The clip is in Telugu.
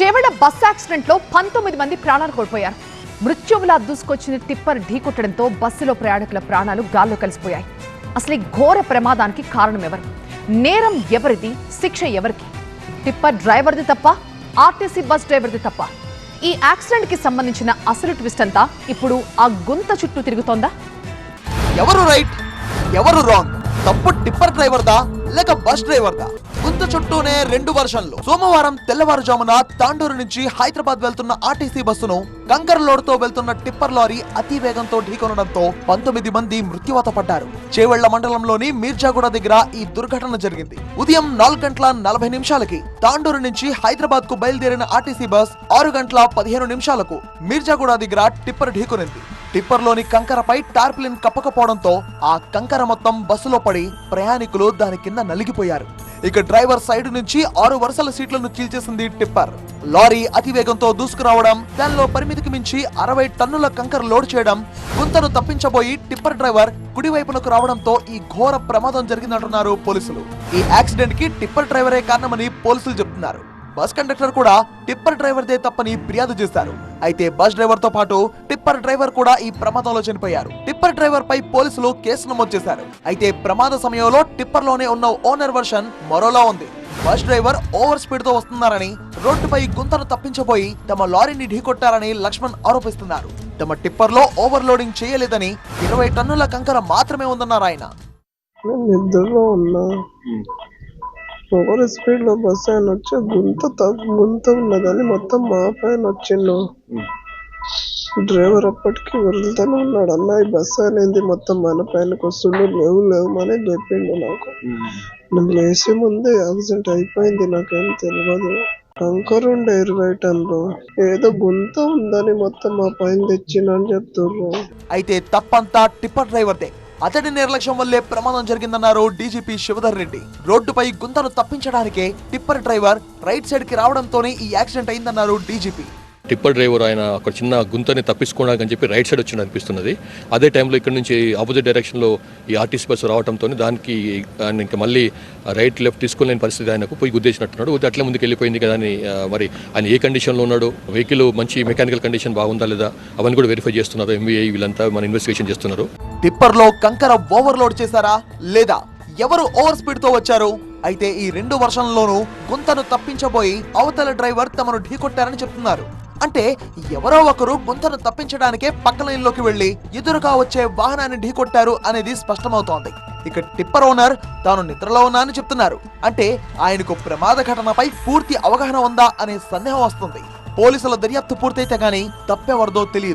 చేవెళ్ళ బస్ యాక్సిడెంట్లో పంతొమ్మిది మంది ప్రాణాలు కోల్పోయారు. మృత్యువులా దూసుకొచ్చిన టిప్పర్ ఢీకొట్టడంతో బస్సులో ప్రయాణికుల ప్రాణాలు గాల్లో కలిసిపోయాయి. అసలు ఈ ఘోర ప్రమాదానికి కారణం ఎవరు? నేరం ఎవరిది? శిక్ష ఎవరికి? టిప్పర్ డ్రైవర్ది తప్ప ఆర్టీసీ బస్ డ్రైవర్ది తప్ప. ఈ యాక్సిడెంట్కి సంబంధించిన అసలు ట్విస్ట్ అంతా ఇప్పుడు ఆ గుంత చుట్టూ తిరుగుతోందా? ఎవరు రైట్? ఎవరు రాంగ్? తప్పు టిప్పర్ డ్రైవర్దా? లేక బస్ డ్రైవర్దా? గుంత చుట్టూనే రెండు వర్షన్లు సోమవారం తెల్లవారుజామున తాండూరు నుంచి హైదరాబాద్ వెళ్తున్న ఆర్టీసీ బస్సును కంకర లోడ్తో వెళ్తున్న టిప్పర్ లారీ అతి వేగంతో ఢీకొనడంతో పంతొమ్మిది మంది మృత్యువత పడ్డారు. చేవెళ్ళ మండలంలోని మీర్జాగూడ దగ్గర ఈ దుర్ఘటన జరిగింది. ఉదయం నాలుగు గంటల నలభై నిమిషాలకి తాండూరు నుంచి హైదరాబాద్కు బయలుదేరిన ఆర్టీసీ బస్ ఆరు గంటల పదిహేను నిమిషాలకు మీర్జాగూడ దగ్గర టిప్పర్ ఢీకొనింది. టిప్పర్లోని కంకరపై టార్పిలిన్ కప్పకపోవడంతో ఆ కంకర మొత్తం బస్సులో పడి ప్రయాణికులు దాని కింద నలిగిపోయారు. ఇక డ్రైవర్ సైడ్ నుంచి ఆరు వరుసల సీట్లను చీల్చేసింది టిప్పర్. లారీ అతివేగంతో దూసుకురావడం దానిలో పరిమితికి మించి అరవై టన్నుల కంకర లోడ్ చేయడం గుంతను తప్పించబోయి టిప్పర్ డ్రైవర్ కుడివైపునకు రావడంతో ఈ ఘోర ప్రమాదం జరిగిందంటున్నారు పోలీసులు. ఈ యాక్సిడెంట్కి టిప్పర్ డ్రైవరే కారణమని పోలీసులు చెబుతున్నారు బస్ కండక్టర్ కూడా టిప్పర్ డ్రైవర్దే తప్పని ఫిర్యాదు చేశారు. అయితే బస్ డ్రైవర్తో పాటు టిప్పర్ డ్రైవర్ కూడా ఈ ప్రమాదంలో చనిపోయారు. టిప్పర్ డ్రైవర్ పై పోలీసులు కేసు నమోదు చేశారు. అయితే ప్రమాద సమయంలో టిప్పర్లోనే ఉన్న ఓనర్ వర్షన్ మరోలా ఉంది. బస్ డ్రైవర్ ఓవర్ స్పీడ్తో వస్తున్నారని రోడ్డుపై గుంతను తప్పించబోయి తమ లారీని ఢీకొట్టారని లక్ష్మణ్ ఆరోపిస్తున్నారు. తమ టిప్పర్లో ఓవర్లోడింగ్ చేయలేదని ఇరవై టన్నుల కంకర మాత్రమే ఉందన్నారు ఆయన. ఓవర్ స్పీడ్లో బస్ ఆయన వచ్చి గుంత త- గుంత ఉన్నదని మొత్తం మా పైన వచ్చిండు. డ్రైవర్ అప్పటికి వెళ్తానే ఉన్నాడు. అన్న ఈ బస్ అనేది మొత్తం మన పైనకి వస్తుండు. లేవు లేవు అని చెప్పిండు నాకు. నేను లేసే ముందే యాక్సిడెంట్ అయిపోయింది. నాకేం తెలియదు కంకర్ ఉండే ఇరవై టన్లు. ఏదో గుంత ఉందని మొత్తం మా పైన తెచ్చిండు అని చెప్తుర్రు అయితే తప్పంతా టిప్పర్ డ్రైవర్దే. అతడి నిర్లక్ష్యం వల్లే ప్రమాదం జరిగిందన్నారు డీజీపీ శివధర్ రెడ్డి. రోడ్డుపై గుంతను తప్పించడానికే టిప్పర్ డ్రైవర్ రైట్ సైడ్కి రావడంతోనే ఈ యాక్సిడెంట్ అయిందన్నారు డీజీపీ. టిప్పర్ డ్రైవర్ ఆయన ఒక చిన్న గుంతని తప్పించుకోవడానికి అని చెప్పి రైట్ సైడ్ వచ్చింది అనిపిస్తున్నది. అదే టైంలో ఇక్కడ నుంచి ఆపోజిట్ డైరెక్షన్లో ఈ ఆర్టీసీ బస్సు రావడంతో దానికి ఆయన ఇంకా మళ్ళీ రైట్ లెఫ్ట్ తీసుకోలేని పరిస్థితి ఆయనకు పోయి గుద్దేసినట్టున్నాడు. గుద్ది అట్లే ముందుకు వెళ్ళిపోయింది కదా అని మరి ఆయన ఏ కండిషన్లో ఉన్నాడు? వెహికల్ మంచి మెకానికల్ కండిషన్ బాగుందా లేదా? అవన్నీ కూడా వెరిఫై చేస్తున్నారు ఎంవీఐ వీళ్ళంతా మన ఇన్వెస్టిగేషన్ చేస్తున్నారు. టిప్పర్లో కంకర ఓవర్లోడ్ చేశారా? లేదా ఎవరు ఓవర్ స్పీడ్తో వచ్చారు? అయితే ఈ రెండు వర్షంలోనూ గుంతను తప్పించబోయి అవతల డ్రైవర్ తమను ఢీకొట్టారని చెప్తున్నారు. అంటే ఎవరో ఒకరు గుంతను తప్పించడానికే పక్క లైన్లోకి వెళ్ళి ఎదురుగా వచ్చే వాహనాన్ని ఢీకొట్టారు అనేది స్పష్టమవుతోంది. ఇక టిప్పర్ ఓనర్ తాను నిద్రలో ఉన్నా అని చెప్తున్నారు. అంటే ఆయనకు ప్రమాద ఘటనపై పూర్తి అవగాహన ఉందా అనే సందేహం వస్తుంది. పోలీసుల దర్యాప్తు పూర్తయితే గానీ తప్పెవరదో తెలియదు.